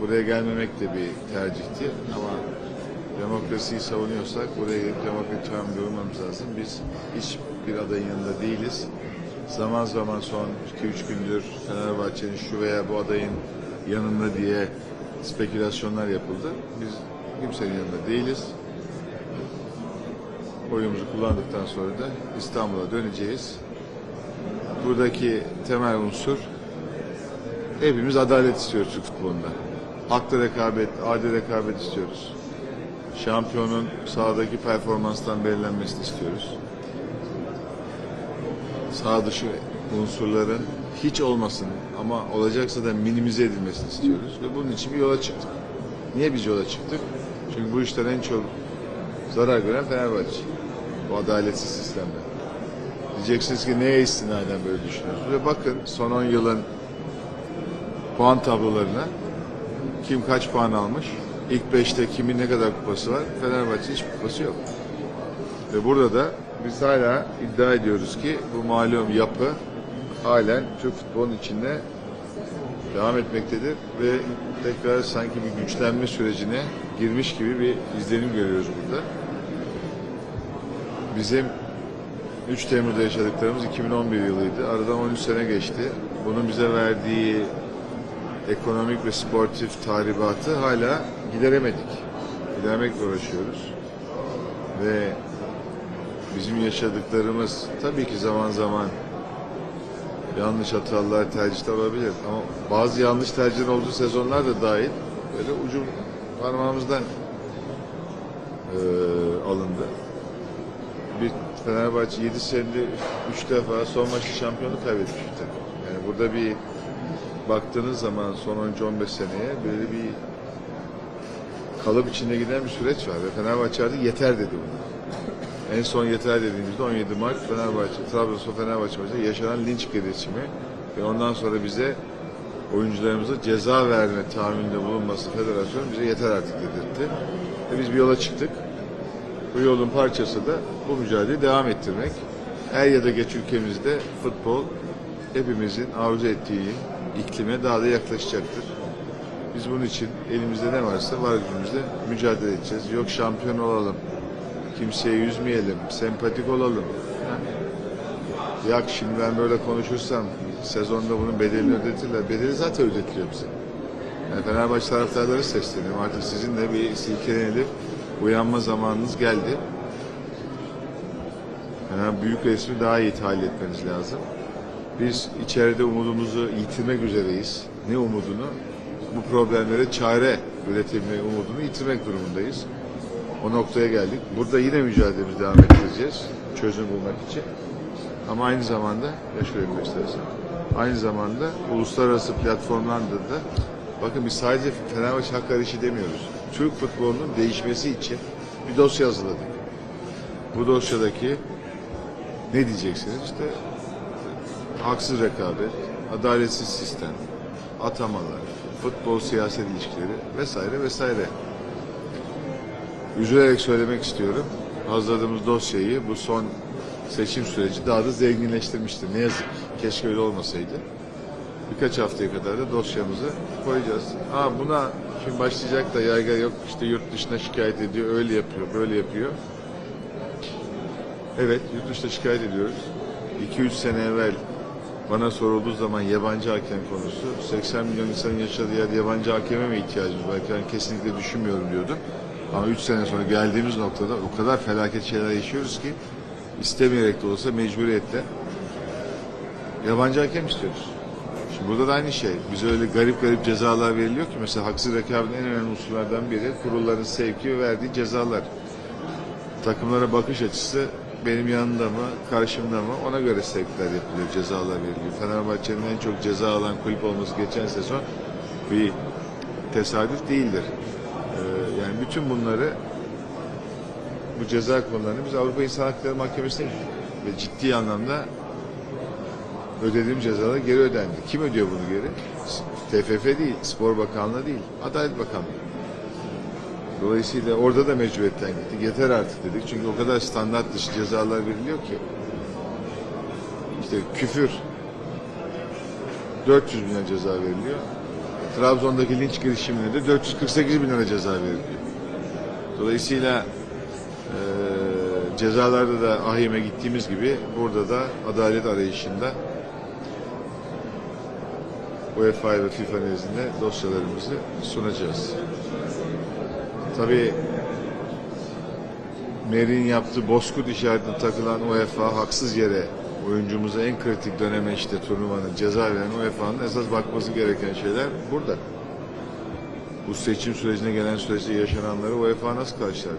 buraya gelmemek de bir tercihti ama demokrasiyi savunuyorsak buraya gelip demokratik hamle olmamız lazım. Biz hiçbir adayın yanında değiliz. Zaman zaman son 2-3 gündür Fenerbahçe'nin şu veya bu adayın yanında diye spekülasyonlar yapıldı. Biz kimsenin yanında değiliz. Oyumuzu kullandıktan sonra da İstanbul'a döneceğiz. Buradaki temel unsur hepimiz adalet istiyoruz Türk futbolunda. Haklı rekabet, adil rekabet istiyoruz. Şampiyonun sahadaki performanstan belirlenmesini istiyoruz. Sağ dışı unsurların hiç olmasın ama olacaksa da minimize edilmesini istiyoruz ve bunun için bir yola çıktık. Niye biz yola çıktık? Çünkü bu işten en çok zarar gören Fenerbahçe. Bu adaletsiz sistemde. Diyeceksiniz ki neye istinaden böyle düşünüyorsunuz? Ve bakın son 10 yılın puan tablolarına kim kaç puan almış? İlk 5'te kimin ne kadar kupası var? Fenerbahçe hiç kupası yok. Ve burada da biz hala iddia ediyoruz ki bu malum yapı halen Türk futbolunun içinde devam etmektedir ve tekrar sanki bir güçlenme sürecine girmiş gibi bir izlenim görüyoruz burada. Bizim 3 Temmuz'da yaşadıklarımız 2011 yılıydı. Aradan 13 sene geçti. Bunun bize verdiği ekonomik ve sportif tahribatı hala gideremedik. Gidermekle uğraşıyoruz. Ve bizim yaşadıklarımız tabii ki zaman zaman yanlış hatalar, tercihler olabilir. Ama bazı yanlış tercihler olduğu sezonlar da dahil böyle ucum parmağımızdan eee, alındı. Bir Fenerbahçe 7 senede 3 defa son maçta şampiyonluk kaybetmiş bir takım. Yani burada bir baktığınız zaman son 13-15 seneye böyle bir kalıp içinde giden bir süreç var ve Fenerbahçe artık yeter dedi bunu. En son yeter dediğimizde 17 Mart Fenerbahçe, Trabzonspor Fenerbahçe maçında yaşanan linç girişimi ve ondan sonra bize oyuncularımıza ceza verme tahammülünde bulunması federasyon bize yeter artık dedirtti. Ve biz bir yola çıktık. Bu yolun parçası da bu mücadeleyi devam ettirmek. Er ya da geç ülkemizde futbol hepimizin arzu ettiği iklime daha da yaklaşacaktır. Biz bunun için elimizde ne varsa var gücümüzde mücadele edeceğiz. Yok şampiyon olalım, kimseye yüzmeyelim, sempatik olalım. Ya şimdi ben böyle konuşursam sezonda bunun bedelini ödetirler. Bedeli zaten ödetiliyor bize. Yani Fenerbahçe taraftarları sesleniyorum. Artık sizin de bir silkelenip uyanma zamanınız geldi. Yani büyük resmi daha iyi tahlil etmeniz lazım. Biz içeride umudumuzu yitirmek üzereyiz. Ne umudunu? Bu problemlere çare üretebilme umudunu yitirmek durumundayız. O noktaya geldik. Burada yine mücadelemizi devam ettireceğiz. Çözüm bulmak için. Ama aynı zamanda, ya şöyle bir göstersen. Aynı zamanda uluslararası platformlarda da bakın biz sadece Fenerbahçe hak arayışı demiyoruz. Türk futbolunun değişmesi için bir dosya hazırladık. Bu dosyadaki ne diyeceksiniz? İşte haksız rekabet, adaletsiz sistem, atamalar, futbol siyaset ilişkileri vesaire vesaire. Üzülerek söylemek istiyorum. Hazırladığımız dosyayı bu son seçim süreci daha da zenginleştirmiştir. Ne yazık. Keşke öyle olmasaydı. Birkaç haftaya kadar da dosyamızı koyacağız. Ha buna şimdi başlayacak da yargı yok işte yurt dışına şikayet ediyor, öyle yapıyor, böyle yapıyor. Evet, yurt dışına şikayet ediyoruz. 2-3 sene evvel bana sorulduğu zaman yabancı hakem konusu, 80 milyon insanın yaşadığı yerde yabancı hakeme mi ihtiyacımız var? Yani kesinlikle düşünmüyorum diyordum. Ama 3 sene sonra geldiğimiz noktada o kadar felaket şeyler yaşıyoruz ki istemeyerek de olsa mecburiyetle yabancı hakem istiyoruz. Şimdi burada da aynı şey. Bize öyle garip garip cezalar veriliyor ki mesela haksız rekabetin en önemli unsurlardan biri kurulların sevki ve verdiği cezalar. Takımlara bakış açısı benim yanında mı, karşımda mı ona göre sevkler yapılıyor, cezalar veriliyor. Fenerbahçe'nin en çok ceza alan kulüp olması geçen sezon bir tesadüf değildir. Ee, yani bütün bunları bu ceza konularını biz Avrupa İnsan Hakları Mahkemesi'ne. Ve ciddi anlamda ödediğim cezalar geri ödendi. Kim ödüyor bunu geri? TFF değil, Spor Bakanlığı değil, Adalet Bakanlığı. Dolayısıyla orada da mecburiyetten gittik. Yeter artık dedik. Çünkü o kadar standart dışı cezalar veriliyor ki. İşte küfür 400 bin lira ceza veriliyor. Trabzon'daki linç girişimine de 448 bin lira ceza veriliyor. Dolayısıyla e, cezalarda da ahime gittiğimiz gibi burada da adalet arayışında UEFA ve FIFA nezdinde dosyalarımızı sunacağız. Tabii Mer'in yaptığı bozkurt işaretine takılan UEFA haksız yere oyuncumuza en kritik döneme işte turnuvanın ceza veren UEFA'nın esas bakması gereken şeyler burada. Bu seçim sürecine gelen süreçte yaşananları UEFA nasıl karşıladı?